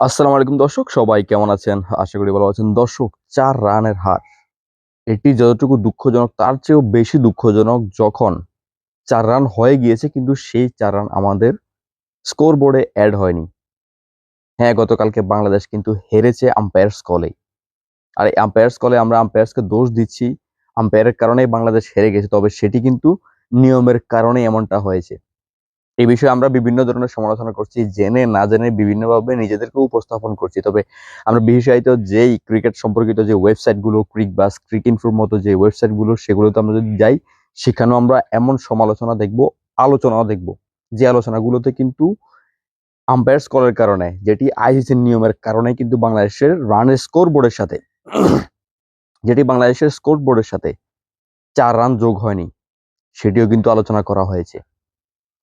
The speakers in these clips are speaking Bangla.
আসসালামু আলাইকুম দর্শক, সবাই কেমন আছেন? আশা করি ভালো আছেন। দর্শক, চার রানের হার। এটি যতটুকু দুঃখজনক, তার চেয়েও বেশি দুঃখজনক যখন চার রান হয়ে গিয়েছে, কিন্তু সেই চার রান আমাদের স্কোর বোর্ডে অ্যাড হয়নি। হ্যাঁ গতকালকে বাংলাদেশ কিন্তু হেরেছে আম্পায়ার্স কলে আর এই আম্পায়ার্স কলে আমরা আম্পায়ার্সকে দোষ দিচ্ছি। আম্পায়ারের কারণেই বাংলাদেশ হেরে গেছে, তবে সেটি কিন্তু নিয়মের কারণে এমনটা হয়েছে। এই বিষয়ে আমরা বিভিন্ন ধরনের সমালোচনা করছি, জেনে না জেনে বিভিন্নভাবে নিজেদেরকে উপস্থাপন করছি। তবে আমরা বিশেষায়িত যেই ক্রিকেট সম্পর্কিত যে ওয়েবসাইটগুলো ক্রিক বাস ক্রিক ইনফোর মতো যে ওয়েবসাইটগুলো সেগুলোতে আমরা যদি যাই, সেখানেও আমরা এমন সমালোচনা দেখব, আলোচনাও দেখব। যে আলোচনাগুলোতে কিন্তু আম্পায়ার স্কোরের কারণে, যেটি আইসিসির নিয়মের কারণে কিন্তু বাংলাদেশের রানের স্কোর বোর্ডের সাথে, যেটি বাংলাদেশের স্কোর বোর্ডের সাথে চার রান যোগ হয়নি, সেটিও কিন্তু আলোচনা করা হয়েছে।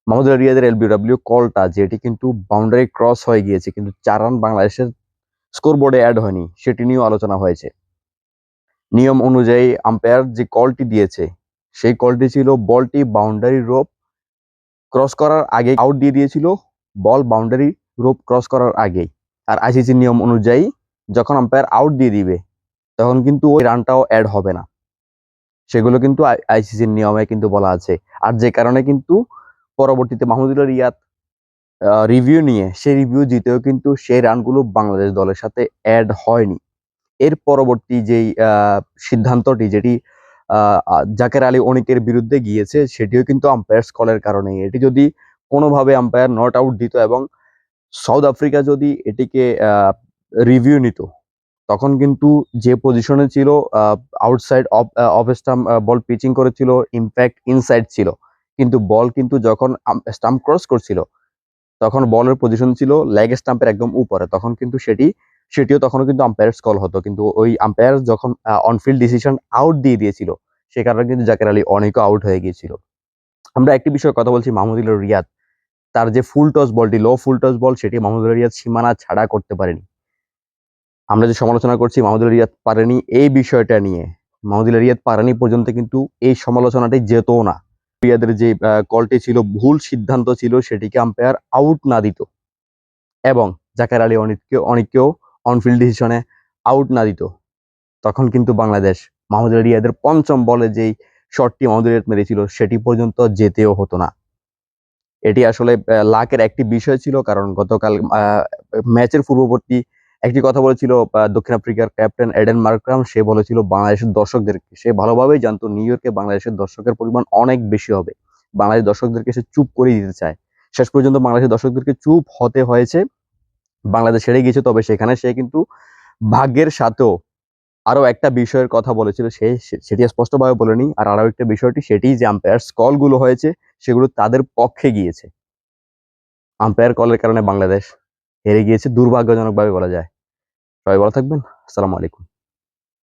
মোহাম্মদ রিয়াদের এলবিডব্লিউ কলটা, যেটি কিন্তু বাউন্ডারি ক্রস হয়ে গিয়েছে, কিন্তু চার রান বাংলাদেশের স্কোরবোর্ডে অ্যাড হয়নি, সেটি নিয়েও আলোচনা হয়েছে। নিয়ম অনুযায়ী আম্পায়ার যে কলটি দিয়েছে, সেই কলটি ছিল বলটি বাউন্ডারি রোপ ক্রস করার আগে আউট দিয়ে দিয়েছিল, বল বাউন্ডারি রোপ ক্রস করার আগেই আর আইসিসি নিয়ম অনুযায়ী যখন আম্পায়ার আউট দিয়ে দিবে, তখন কিন্তু ওই রানটাও অ্যাড হবে না। সেগুলো কিন্তু আইসিসির নিয়মে কিন্তু বলা আছে। আর যে কারণে কিন্তু পরবর্তীতে মাহমুদুল্লাহ রিয়াদ রিভিউ নিয়ে সেই রিভিউ জিতেও কিন্তু সেই রানগুলো বাংলাদেশ দলের সাথে অ্যাড হয়নি। এর পরবর্তী যেই সিদ্ধান্তটি যেটি জাকের আলী অনিকের বিরুদ্ধে গিয়েছে, সেটিও কিন্তু আম্পায়ার্স কলের কারণে এটি যদি কোনোভাবে আম্পায়ার নট আউট দিত এবং সাউথ আফ্রিকা যদি এটিকে রিভিউ নিত, তখন কিন্তু যে পজিশনে ছিল outside off off stump ball pitching করেছিল ইম্প্যাক্ট ইনসাইড ছিল কিন্তু বল কিন্তু যখন স্টাম্প ক্রস করছিল, তখন বলের পজিশন ছিল লেগ স্টাম্পের একদম উপরে, তখন কিন্তু সেটি, সেটিও তখনও কিন্তু আম্পায়ার্স কল হতো। কিন্তু ওই আম্পায়ার যখন অনফিল্ড ডিসিশন আউট দিয়ে দিয়েছিল, সে কারণে কিন্তু জাকের আলী অনেকও আউট হয়ে গিয়েছিল। আমরা একটি বিষয়ে কথা বলছি মাহমুদুল্লাহ রিয়াদ। তার যে ফুল টস বলটি লো ফুল টস বল, সেটি মাহমুদুল্লাহ রিয়াদ সীমানা ছাড়া করতে পারেনি। আমরা যে সমালোচনা করছি মাহমুদুল্লাহ রিয়াদ পারেনি এই বিষয়টা নিয়ে। মাহমুদুল্লাহ রিয়াদ পারেনি পর্যন্ত কিন্তু এই সমালোচনাটি যেত না। রিয়াদের যে কলটি ছিল, ভুল সিদ্ধান্ত ছিল, সেটিকে আম্পায়ার আউট না দিত। এবং জাকের আলী অনিককে অনেককেও অনফিল্ড ডিসিশনে আউট না দিত। তখন কিন্তু বাংলাদেশ মাহমুদুল্লাহ রিয়াদের পঞ্চম বলে যেই শটটি মাহমুদুল্লাহ রিয়াদ মেরেছিল, সেটি পর্যন্ত যেতেও হতো না। এটি আসলে লাকের একটি বিষয় ছিল, কারণ গতকাল ম্যাচের পূর্ববর্তী একটি কথা বলেছিল দক্ষিণ আফ্রিকার ক্যাপ্টেন এডেন মার্ক্রাম। সে বলেছিল, বাংলাদেশের দর্শকদেরকে সে ভালোভাবেই জানতো, নিউ ইয়র্কে বাংলাদেশের দর্শকের পরিমাণ অনেক বেশি হবে। বাংলাদেশ দর্শকদেরকে সে চুপ করে দিতে চায়। শেষ পর্যন্ত বাংলাদেশের দর্শকদেরকে চুপ হতে হয়েছে। বাংলাদেশ হেরে গিয়েছে, তবে সেখানে সে কিন্তু ভাগ্যের সাথেও আরও একটা বিষয়ের কথা বলেছিল। সে সেটি স্পষ্টভাবে বলেনি। আর আরও একটা বিষয়টি, সেটি যে আম্পায়ার্স কলগুলো হয়েছে, সেগুলো তাদের পক্ষে গিয়েছে। আম্পায়ার কলের কারণে বাংলাদেশ হেরে গিয়েছে দুর্ভাগ্যজনকভাবে বলা যায়। সবাই ভালো থাকবেন। আসসালামু আলাইকুম।